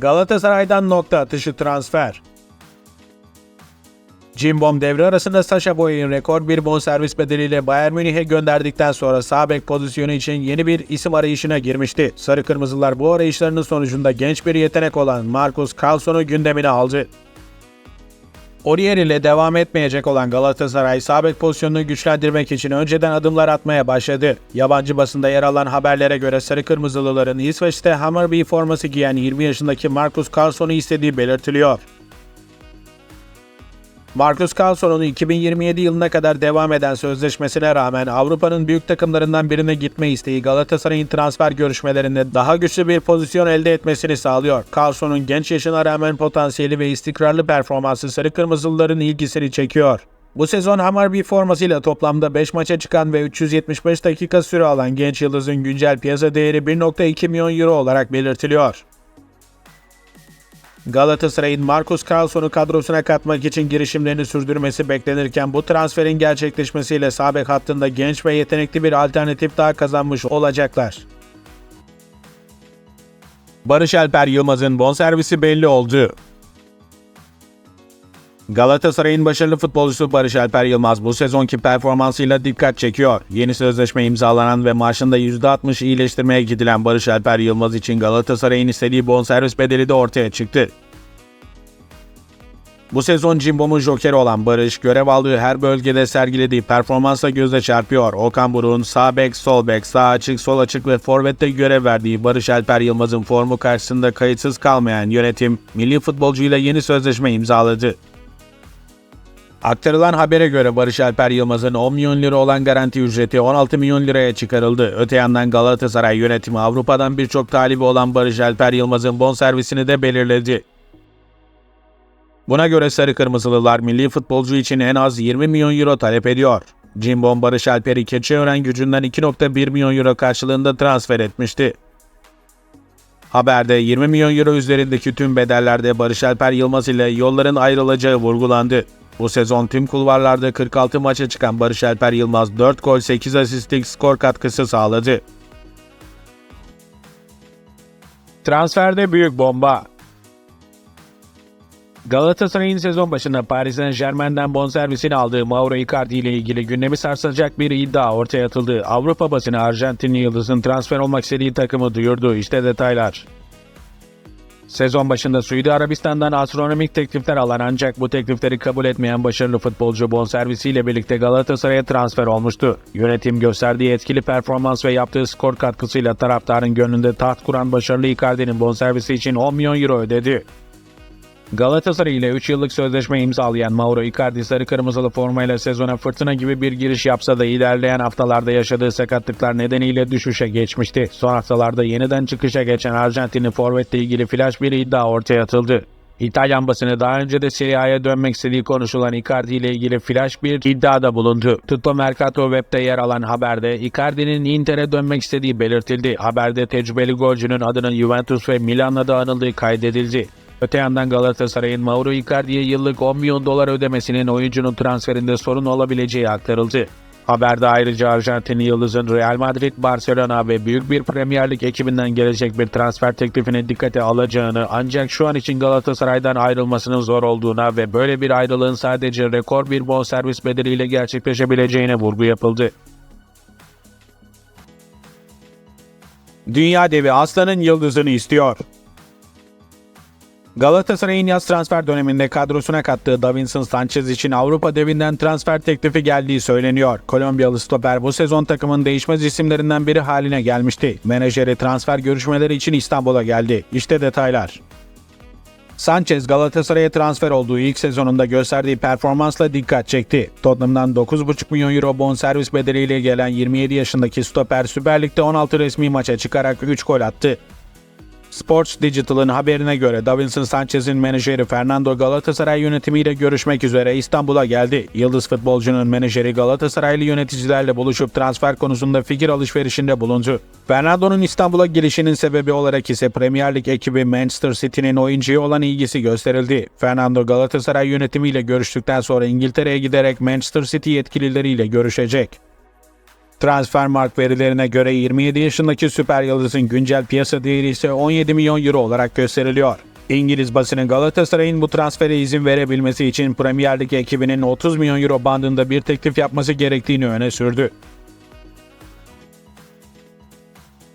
Galatasaray'dan nokta atışı transfer. Cimbom devre arasında Sasha Boy'un rekor bir bonservis bedeliyle Bayern Münih'e gönderdikten sonra sağ bek pozisyonu için yeni bir isim arayışına girmişti. Sarı Kırmızılar bu arayışlarının sonucunda genç bir yetenek olan Marcus Carlson'u gündemine aldı. Orier ile devam etmeyecek olan Galatasaray sağ bek pozisyonunu güçlendirmek için önceden adımlar atmaya başladı. Yabancı basında yer alan haberlere göre Sarı Kırmızılıların İsveç'te Hammarby forması giyen 20 yaşındaki Marcus Carlson'u istediği belirtiliyor. Marcus Carlson'un 2027 yılına kadar devam eden sözleşmesine rağmen Avrupa'nın büyük takımlarından birine gitme isteği Galatasaray'ın transfer görüşmelerinde daha güçlü bir pozisyon elde etmesini sağlıyor. Carlson'un genç yaşına rağmen potansiyeli ve istikrarlı performansı Sarı Kırmızılıların ilgisini çekiyor. Bu sezon Hammarby formasıyla toplamda 5 maça çıkan ve 375 dakika süre alan genç yıldızın güncel piyasa değeri 1.2 milyon euro olarak belirtiliyor. Galatasaray'ın Marcus Carlson'u kadrosuna katmak için girişimlerini sürdürmesi beklenirken bu transferin gerçekleşmesiyle sağ bek hattında genç ve yetenekli bir alternatif daha kazanmış olacaklar. Barış Alper Yılmaz'ın bonservisi belli oldu. Galatasaray'ın başarılı futbolcusu Barış Alper Yılmaz bu sezonki performansıyla dikkat çekiyor. Yeni sözleşme imzalanan ve maaşında %60 iyileştirmeye gidilen Barış Alper Yılmaz için Galatasaray'ın istediği bonservis bedeli de ortaya çıktı. Bu sezon Cimbom'un jokeri olan Barış, görev aldığı her bölgede sergilediği performansla göze çarpıyor. Okan Buruk'un sağ bek, sol bek, sağ açık, sol açık ve forvette görev verdiği Barış Alper Yılmaz'ın formu karşısında kayıtsız kalmayan yönetim, milli futbolcuyla yeni sözleşme imzaladı. Aktarılan habere göre Barış Alper Yılmaz'ın 10 milyon lira olan garanti ücreti 16 milyon liraya çıkarıldı. Öte yandan Galatasaray yönetimi Avrupa'dan birçok talibi olan Barış Alper Yılmaz'ın bonservisini de belirledi. Buna göre Sarı Kırmızılılar milli futbolcu için en az 20 milyon euro talep ediyor. Cimbom Barış Alper'i Keçiören gücünden 2.1 milyon euro karşılığında transfer etmişti. Haberde 20 milyon euro üzerindeki tüm bedellerde Barış Alper Yılmaz ile yolların ayrılacağı vurgulandı. Bu sezon tüm kulvarlarda 46 maça çıkan Barış Alper Yılmaz 4 gol 8 asistlik skor katkısı sağladı. Transferde büyük bomba. Galatasaray'ın sezon başında Paris Saint Germain'den bonservisini aldığı Mauro Icardi ile ilgili gündemi sarsacak bir iddia ortaya atıldı. Avrupa basını Arjantinli Yıldız'ın transfer olmak istediği takımı duyurdu. İşte detaylar. Sezon başında Suudi Arabistan'dan astronomik teklifler alan ancak bu teklifleri kabul etmeyen başarılı futbolcu bonservisiyle birlikte Galatasaray'a transfer olmuştu. Yönetim gösterdiği etkili performans ve yaptığı skor katkısıyla taraftarın gönlünde taht kuran başarılı Icardi'nin bonservisi için 10 milyon euro ödedi. Galatasaray ile 3 yıllık sözleşme imzalayan Mauro Icardi sarı kırmızılı formayla sezona fırtına gibi bir giriş yapsa da ilerleyen haftalarda yaşadığı sakatlıklar nedeniyle düşüşe geçmişti. Son haftalarda yeniden çıkışa geçen Arjantinli forvetle ilgili flash bir iddia ortaya atıldı. İtalyan basını daha önce de Serie A'ya dönmek istediği konuşulan Icardi ile ilgili flash bir iddiada bulundu. Tutto Mercato Web'de yer alan haberde Icardi'nin Inter'e dönmek istediği belirtildi. Haberde tecrübeli golcünün adının Juventus ve Milan'la da anıldığı kaydedildi. Öte yandan Galatasaray'ın Mauro Icardi'ye yıllık 10 milyon dolar ödemesinin oyuncunun transferinde sorun olabileceği aktarıldı. Haberde ayrıca Arjantinli Yıldız'ın Real Madrid, Barcelona ve büyük bir Premier Lig ekibinden gelecek bir transfer teklifini dikkate alacağını ancak şu an için Galatasaray'dan ayrılmasının zor olduğuna ve böyle bir ayrılığın sadece rekor bir bonservis bedeliyle gerçekleşebileceğine vurgu yapıldı. Dünya devi Aslan'ın yıldızını istiyor. Galatasaray'ın yaz transfer döneminde kadrosuna kattığı Davinson Sanchez için Avrupa devinden transfer teklifi geldiği söyleniyor. Kolombiyalı stoper bu sezon takımın değişmez isimlerinden biri haline gelmişti. Menajeri transfer görüşmeleri için İstanbul'a geldi. İşte detaylar. Sanchez Galatasaray'a transfer olduğu ilk sezonunda gösterdiği performansla dikkat çekti. Tottenham'dan 9,5 milyon euro bonservis bedeliyle gelen 27 yaşındaki stoper Süper Lig'de 16 resmi maça çıkarak 3 gol attı. Sports Digital'ın haberine göre Davinson Sanchez'in menajeri Fernando Galatasaray yönetimiyle görüşmek üzere İstanbul'a geldi. Yıldız futbolcunun menajeri Galatasaraylı yöneticilerle buluşup transfer konusunda fikir alışverişinde bulundu. Fernando'nun İstanbul'a gelişinin sebebi olarak ise Premier Lig ekibi Manchester City'nin oyuncuya olan ilgisi gösterildi. Fernando Galatasaray yönetimiyle görüştükten sonra İngiltere'ye giderek Manchester City yetkilileriyle görüşecek. Transfermarkt verilerine göre 27 yaşındaki süper yıldızın güncel piyasa değeri ise 17 milyon euro olarak gösteriliyor. İngiliz basını Galatasaray'ın bu transfere izin verebilmesi için Premier Lig ekibinin 30 milyon euro bandında bir teklif yapması gerektiğini öne sürdü.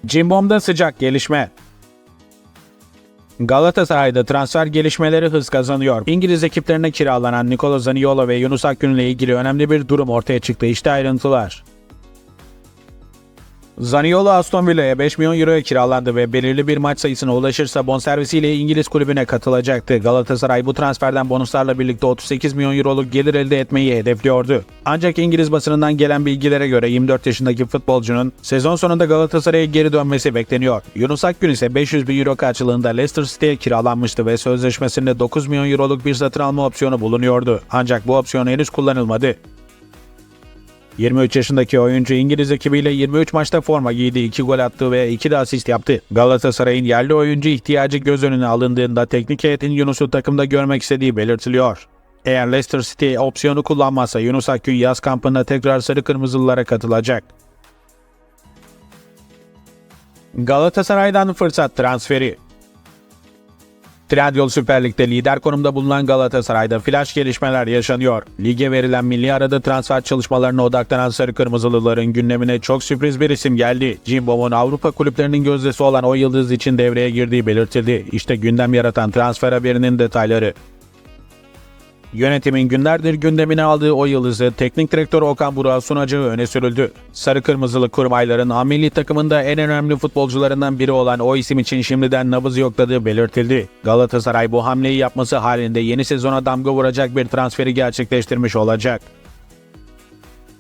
Cimbom'da sıcak gelişme. Galatasaray'da transfer gelişmeleri hız kazanıyor. İngiliz ekiplerine kiralanan Nikola Zaniolo ve Yunus Akgün ile ilgili önemli bir durum ortaya çıktı. İşte ayrıntılar. Zaniolo Aston Villa'ya 5 milyon euroya kiralandı ve belirli bir maç sayısına ulaşırsa bonservisiyle İngiliz kulübüne katılacaktı. Galatasaray bu transferden bonuslarla birlikte 38 milyon euroluk gelir elde etmeyi hedefliyordu. Ancak İngiliz basınından gelen bilgilere göre 24 yaşındaki futbolcunun sezon sonunda Galatasaray'a geri dönmesi bekleniyor. Yunus Akgün ise 500 bin euro karşılığında Leicester City'ye kiralanmıştı ve sözleşmesinde 9 milyon euroluk bir satın alma opsiyonu bulunuyordu. Ancak bu opsiyon henüz kullanılmadı. 23 yaşındaki oyuncu İngiliz ekibiyle 23 maçta forma giydi, 2 gol attı ve 2 de asist yaptı. Galatasaray'ın yerli oyuncu ihtiyacı göz önüne alındığında teknik heyetin Yunus'u takımda görmek istediği belirtiliyor. Eğer Leicester City opsiyonu kullanmazsa Yunus Akgün yaz kampında tekrar sarı kırmızılılara katılacak. Galatasaray'dan fırsat transferi Trendyol Süper Lig'de lider konumda bulunan Galatasaray'da flash gelişmeler yaşanıyor. Lige verilen milli arada transfer çalışmalarına odaklanan Sarı Kırmızılıların gündemine çok sürpriz bir isim geldi. Cimbom'un Avrupa kulüplerinin gözdesi olan o yıldız için devreye girdiği belirtildi. İşte gündem yaratan transfer haberinin detayları. Yönetimin günlerdir gündemine aldığı o yıldızı teknik direktör Okan Burak'a sunacağı öne sürüldü. Sarı Kırmızılı kurmayların A takımında en önemli futbolcularından biri olan o isim için şimdiden nabız yokladığı belirtildi. Galatasaray bu hamleyi yapması halinde yeni sezona damga vuracak bir transferi gerçekleştirmiş olacak.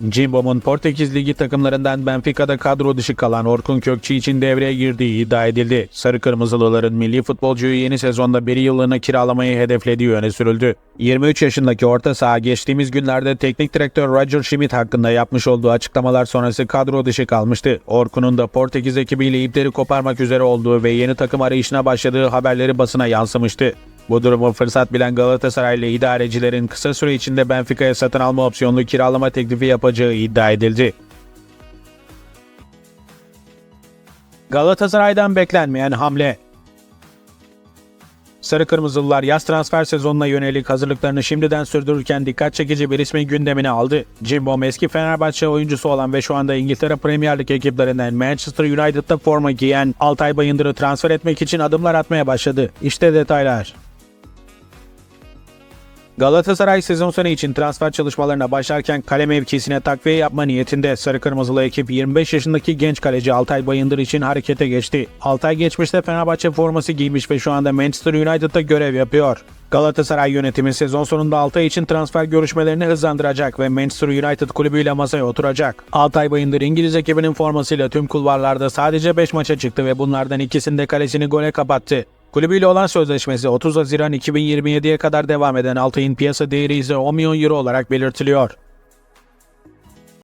Cimbom'un Portekiz Ligi takımlarından Benfica'da kadro dışı kalan Orkun Kökçü için devreye girdiği iddia edildi. Sarı Kırmızılıların milli futbolcuyu yeni sezonda bir yıllığına kiralamayı hedeflediği öne sürüldü. 23 yaşındaki orta saha geçtiğimiz günlerde teknik direktör Roger Schmidt hakkında yapmış olduğu açıklamalar sonrası kadro dışı kalmıştı. Orkun'un da Portekiz ekibiyle ipleri koparmak üzere olduğu ve yeni takım arayışına başladığı haberleri basına yansımıştı. Bu durumu fırsat bilen Galatasaraylı idarecilerin kısa süre içinde Benfica'ya satın alma opsiyonlu kiralama teklifi yapacağı iddia edildi. Galatasaray'dan beklenmeyen hamle Sarı Kırmızılılar yaz transfer sezonuna yönelik hazırlıklarını şimdiden sürdürürken dikkat çekici bir ismin gündemine aldı. Cimbom eski Fenerbahçe oyuncusu olan ve şu anda İngiltere Premier Lig ekiplerinden Manchester United'da forma giyen Altay Bayındır'ı transfer etmek için adımlar atmaya başladı. İşte detaylar. Galatasaray sezon sonu için transfer çalışmalarına başlarken kale mevkisine takviye yapma niyetinde Sarı Kırmızılı ekip 25 yaşındaki genç kaleci Altay Bayındır için harekete geçti. Altay geçmişte Fenerbahçe forması giymiş ve şu anda Manchester United'da görev yapıyor. Galatasaray yönetimi sezon sonunda Altay için transfer görüşmelerini hızlandıracak ve Manchester United kulübüyle masaya oturacak. Altay Bayındır İngiliz ekibinin formasıyla tüm kulvarlarda sadece 5 maça çıktı ve bunlardan ikisinde kalesini gole kapattı. Kulübüyle olan sözleşmesi 30 Haziran 2027'ye kadar devam eden Altay'ın piyasa değeri ise 10 milyon euro olarak belirtiliyor.